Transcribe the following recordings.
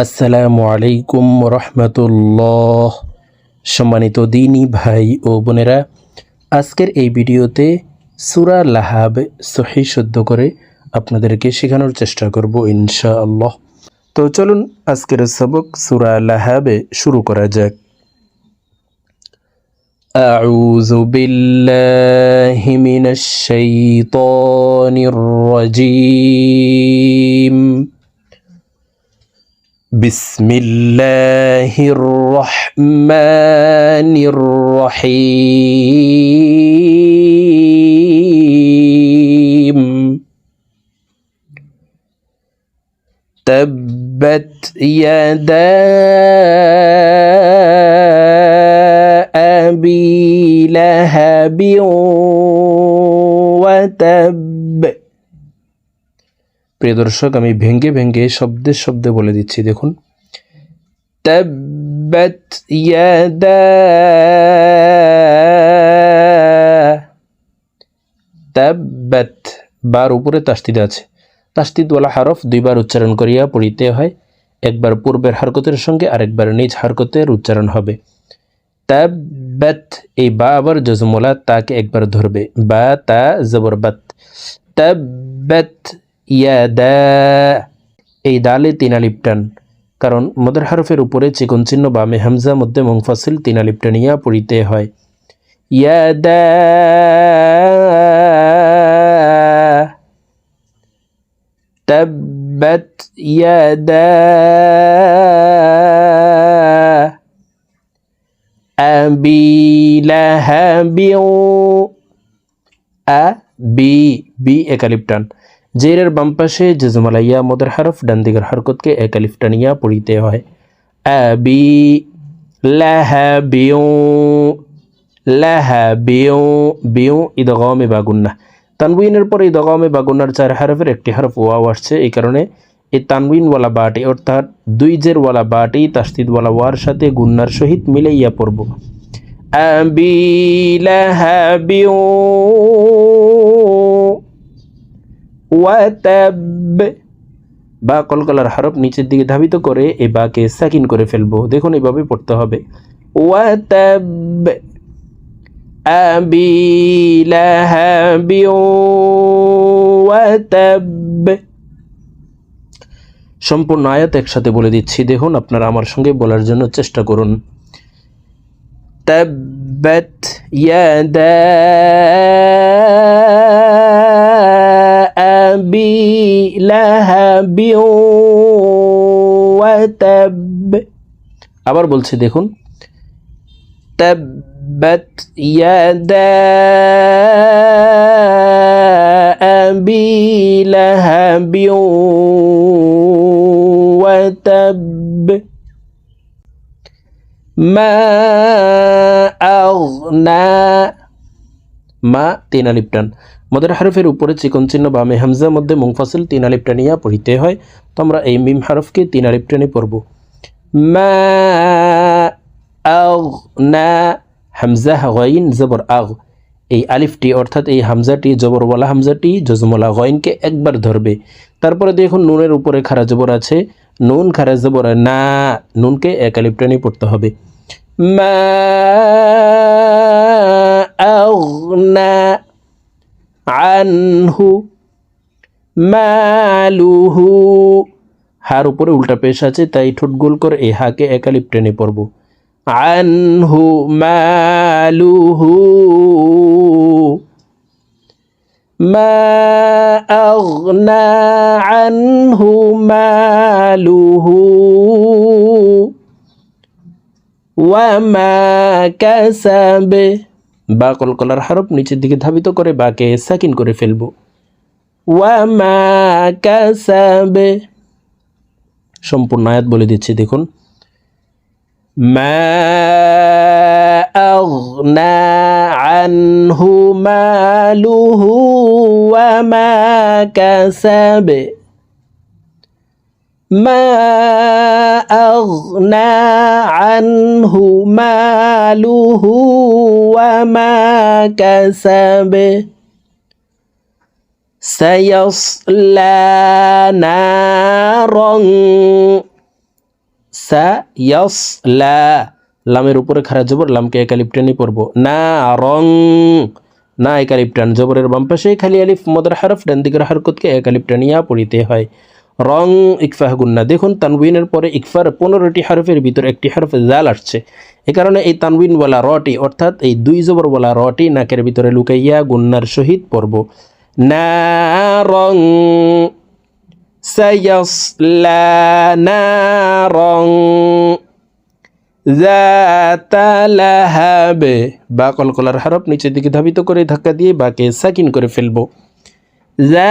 আসসালামু আলাইকুম রহমতুল্লাহ সম্মানিত দিনী ভাই ও বোনেরা আজকের এই ভিডিওতে সুরা লাহাব সহি শুদ্ধ করে আপনাদেরকে শেখানোর চেষ্টা করব ইনশাআল্লাহ তো চলুন আজকের সবক সুরা লাহাবে শুরু করা যাক أعوذ بالله من الشيطان الرجيم بسم الله الرحمن الرحيم. تبت يدا أبي لهب وتب প্রিয় দর্শক, আমি ভেঙ্গে ভেঙ্গে শব্দে শব্দে বলে দিচ্ছি, দেখুন। তাব্বাত বার উপরে তাস্তিদ আছে। তাস্তিদওয়ালা হারফ দুইবার উচ্চারণ করিয়া পড়িতে হয়। একবার পূর্বের হারকতের সঙ্গে আরেকবার নিজ হারকতের উচ্চারণ হবে। তাব্বাত, এই বা আবার জজমলা তাকে একবার ধরবে। বা, তা জবরবাত তাব্বাত ইয়াদা এই দালে তিন আলিপ কারণ মদের হারফের উপরে চিকন চিহ্ন বামে হামজা মধ্যে মুংফাসিল তিন আলিপ টানিয়া পড়িতে হয়। ইয়াদা তাব্বাত ইয়াদা আবি লাহাবিউ। আ, বি বি টান। জেরের বাম পাশে জজমালাইয়া, মদের হারফ ডান দিকের হরকতকে একালিফ টানিয়া পড়িতে হয়। আবি লাহাবিউ লাহাবিউ বিউ ইদগামে বাগুন্না তানবিনের পরে ইদগামে বাগুন্নার চার হারফের একটি হারফ ওয়াও আসছে, এই কারণে এই তানবিনওয়ালা বাটি, অর্থাৎ দুই জেরওয়ালা বাটি তাস্তিদওয়ালা ওয়ার সাথে গুন্নার সহিত মিলাইয়া পড়ব। আবি লাহাবিউ ওয়াতাব। বা কলকলার হরফ নিচের দিকে ধাবিত করে এই বাকে সাকিন করে ফেলব। দেখুন এভাবে পড়তে হবে। সম্পূর্ণ আয়াত একসাথে বলে দিচ্ছি। দেখুন আপনারা আমার সঙ্গে বলার জন্য চেষ্টা করুন। তাব্বাত ইয়াদা। أبي لهب وتب আবার বলছি দেখুন تبت يدا أبي لهب وتب ما أغنى মা তিন আলিপ টান। মদের হারফের উপরে চিকন চিহ্ন বামে হামজা মধ্যে মুংফাসিল তিন আলিপ টানিয়া পড়িতে হয়। তো আমরা এই মিম হারফকে তিন টানে পড়ব। মা না হামজা গইন জবর আগ। এই আলিফটি অর্থাৎ এই হামজাটি জবরওয়ালা হামজাটি জজমলা গইনকে একবার ধরবে। তারপরে দেখুন নুনের উপরে খারা জবর আছে। নুন, খারা জবর না, নুনকে এক আলিপ টানে পড়তে হবে। মা أغنى আনহু মালুহু হার উপরে উল্টা পেশ আছে তাই ঠোঁট গোল করে এই হাকে একালিপ টেনে পড়ব আনহু মালুহু মা أغنى عنه ماله ওয়ামা কাসাবে বা কলকলার হরফ নিচের দিকে ধাবিত করে বাকে সাকিন করে ফেলবো ওয়ামা কাসাবে সম্পূর্ণ আয়াত বলে দিচ্ছি দেখুন মা أغنى عنه ماله وما كسب ما أغنى عنه ماله وما كسب سيصلى نارا সা ইয়াস লা লামের উপরে খারা জবর লামকে একালিপটানি পড়ব না রং না একালিপটান জবরের বাম পাশে খালি আলিফ মদর হারফ ডান দিকের হারকতকে একালিপটানিয়া পড়িতে হয় রং ইকফাহ গুন্না দেখুন তানবিনের পরে ইকফার পনেরোটি হারফের ভিতর একটি হারফ জাল আসছে এ কারণে এই তানবিন বলা রটি অর্থাৎ এই দুই জবর বলা রটি নাকের ভিতরে লুকাইয়া গুন্নার সহিত পড়ব না রং سيصلى نارا ذات لهب বা কলকলার হরফ নিচের দিকে ধাবিত করে ধাক্কা দিয়ে বাকে সাকিন করে ফেলবো যা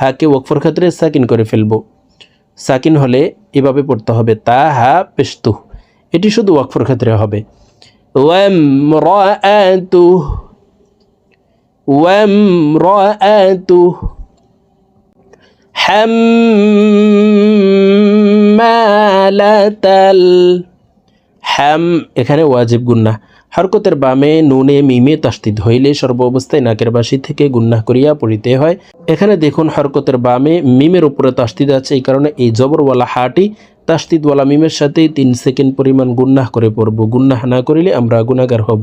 হাকে ওয়াকফর ক্ষেত্রে সাকিন করে ফেলব। সাকিন হলে এভাবে পড়তে হবে তা হা পেস্তু এটি শুধু ওয়াকফর ক্ষেত্রে হবে। ওয়ামরাআতু ওয়ামরাআতু, হাম্মালাতাল, হাম, এখানে ওয়াজিব গুন্না হরকতের বামে নুনে মিমে তাস্তিদ হইলে সর্ব অবস্থায় নাকের বাসি থেকে গুন্না করিয়া পড়িতে হয়। এখানে দেখুন হরকতের বামে মিমের উপরে তাস্তিদ আছে, এই কারণে এই জবরওয়ালা হাটি তাস্তিদওয়ালা মিমের সাথেই তিন সেকেন্ড পরিমাণ গুন্না করে পড়ব। গুন্নাহ না করিলে আমরা গুণাগার হব।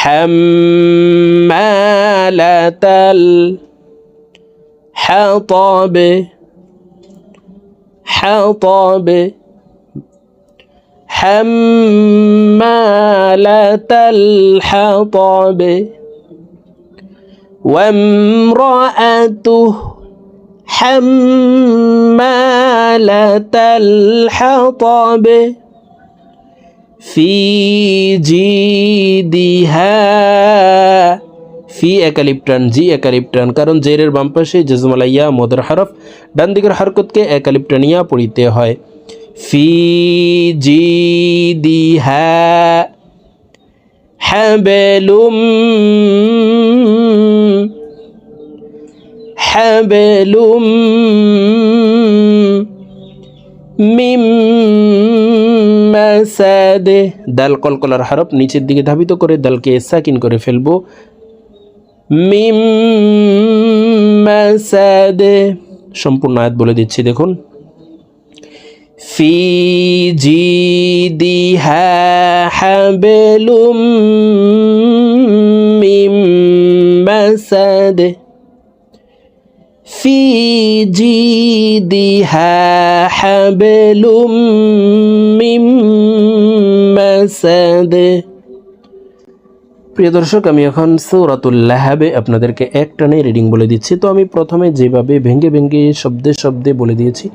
হ্যামালাতাল হ্যাঁ হ্যাঁ حمالة الحطب وامرأته حمالة الحطب في جيدها ফি একালিপটান জি একালিপটান কারণ জেরের বাম পাশে জজমালাইয়া মদর হরফ ডান দিকের হরকতকে একালিপটানিয়া পড়িতে হয় দি হ্যা হ্যাবেলুম হ্যাবেলুম মিম মাসাদে। দাল কলকলার হরফ নিচের দিকে ধাবিত করে দালকে সাকিন করে ফেলব। মিম সম্পূর্ণ আয়াত বলে দিচ্ছি, দেখুন। ফি জিদিহা হাবেলুম মিম মাসাদে في جيدها حبل من مسد প্রিয় দর্শক আমি এখন সৌরাতুল্লাহাবে আপনাদেরকে এক টানে রিডিং বলে দিচ্ছি তো আমি প্রথমে যেভাবে ভেঙ্গে ভেঙ্গে শব্দে শব্দে বলে দিয়েছি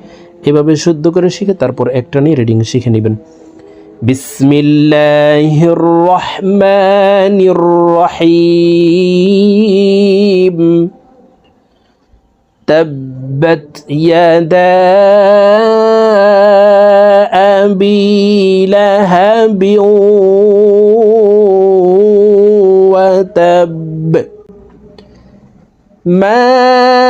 এভাবে শুদ্ধ করে শিখে তারপর এক টানে রিডিং শিখে নেবেন বিসমিল্লাহির রহমানির রহিম تبت يدا أبي لهب وتب ما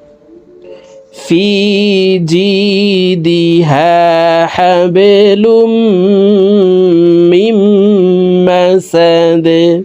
في جيدها حبل من مسد.